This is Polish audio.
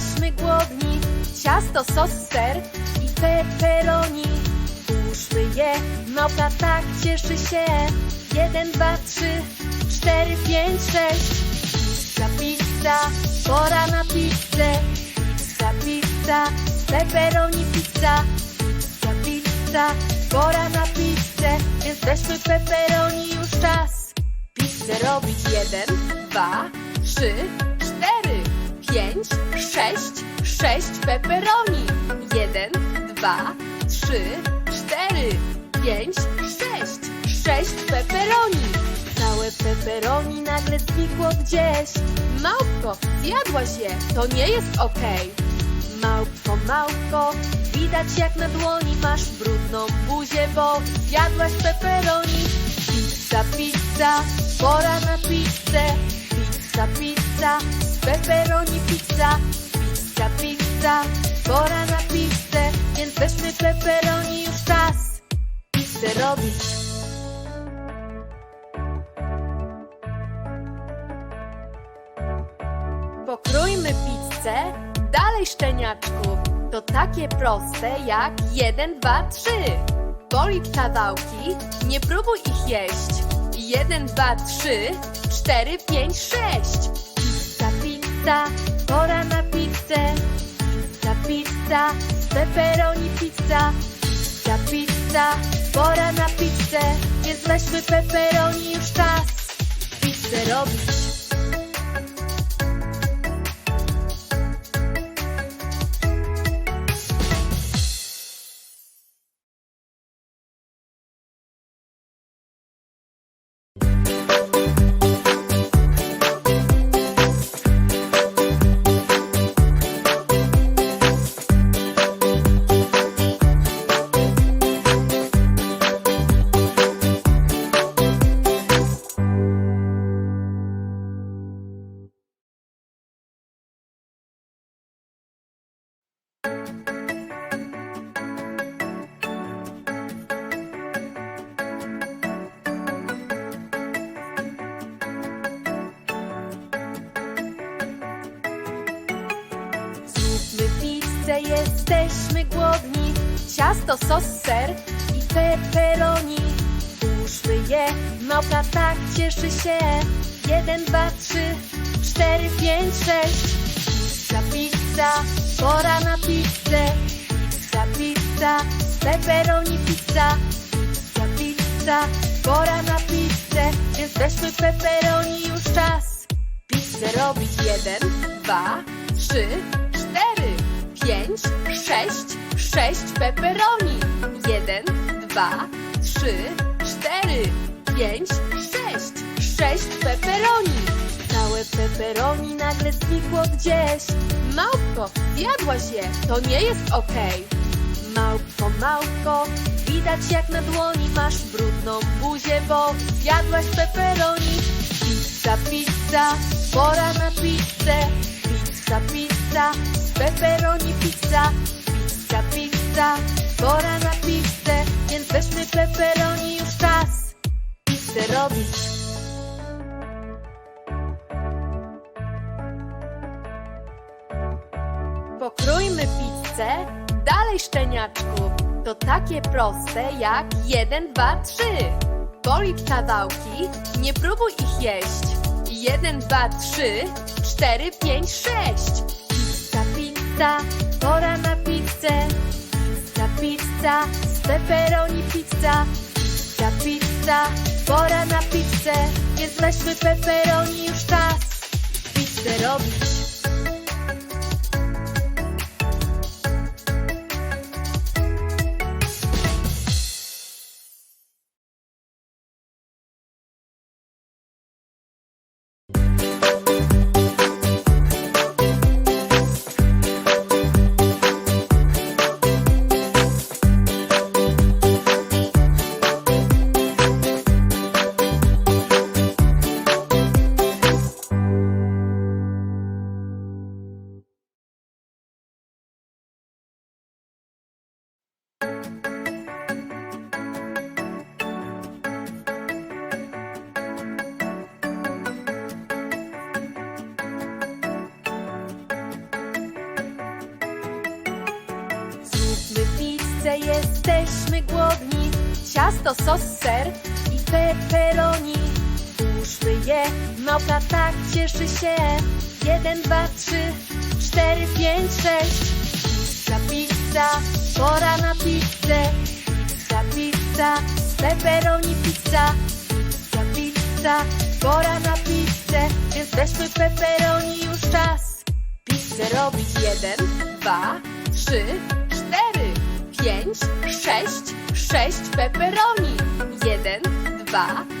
jesteśmy głodni. Ciasto, sos, ser i pepperoni. Ułóżmy je, małpa tak cieszy się. Jeden, dwa, trzy, cztery, pięć, sześć. Pizza, pizza, pora na pizzę. Pizza, pizza, pepperoni, pizza. Pizza, pizza, pora na pizzę. Weźmy pepperoni już czas. Pizzę robić jeden, dwa, trzy, pięć, sześć, sześć pepperoni. Jeden, dwa, trzy, cztery, pięć, sześć, sześć pepperoni. Całe pepperoni nagle znikło gdzieś. Małpko, zjadłaś je, to nie jest okej. Małpko, małpko, widać jak na dłoni masz brudną buzię, bo zjadłaś pepperoni. Pizza, pizza, pora na pizzę. Pizza, pizza, pepperoni pizza. Pizza, pizza, pora na pizzę, więc weźmy pepperoni już czas. Pizzę robić. Pokrójmy pizzę. Dalej, szczeniaczku. To takie proste jak jeden, dwa, trzy. Policz kawałki, nie próbuj ich jeść. Jeden, dwa, trzy, cztery, pięć, sześć. Pizza, pora na pizzę. Pizza, pizza, pepperoni pizza. Pizza, pizza, pora na pizzę. Więc weźmy pepperoni już czas. Pizzę robić. Jesteśmy głodni. Ciasto, sos, ser i pepperoni. Ułóżmy je, małpa tak cieszy się. Jeden, dwa, trzy, cztery, pięć, sześć. Pizza, pizza, pora na pizzę. Pizza, pizza, pepperoni pizza. Pizza, pizza, pora na pizzę. Więc weźmy pepperoni już czas. Pizzę robić jeden, dwa, trzy, cztery, pięć, sześć, sześć pepperoni. Jeden, dwa, trzy, cztery, pięć, sześć, sześć pepperoni. Całe pepperoni nagle znikło gdzieś. Małpko, zjadłaś je, to nie jest okej. Małpko, małpko, widać jak na dłoni masz brudną buzię, bo zjadłaś pepperoni. Pizza, pizza, pora na pizzę. Pizza, pizza, pepperoni pizza, pizza, pizza, pora na pizzę, więc weźmy pepperoni już czas, pizzę robić. Pokrójmy pizzę, dalej szczeniaczku, to takie proste jak 1, 2, 3. Policz kawałki, nie próbuj ich jeść. 1, 2, 3, 4, 5, 6 pizza, pora na pizzę. Pizza, pizza, z pepperoni pizza. Pizza, pizza, pora na pizzę. Więc weźmy pepperoni już czas. Pizzę robić. Jesteśmy głodni. Ciasto, sos, ser i pepperoni. Uszły je, małpa tak cieszy się. Jeden, dwa, trzy, cztery, pięć, sześć. Pizza, pizza, pora na pizzę. Pizza, pizza, pepperoni pizza. Pizza, pizza, pora na pizzę. Więc weźmy pepperoni już czas. Pizzę robić jeden, dwa, trzy, sześć, sześć pepperoni. Jeden, dwa.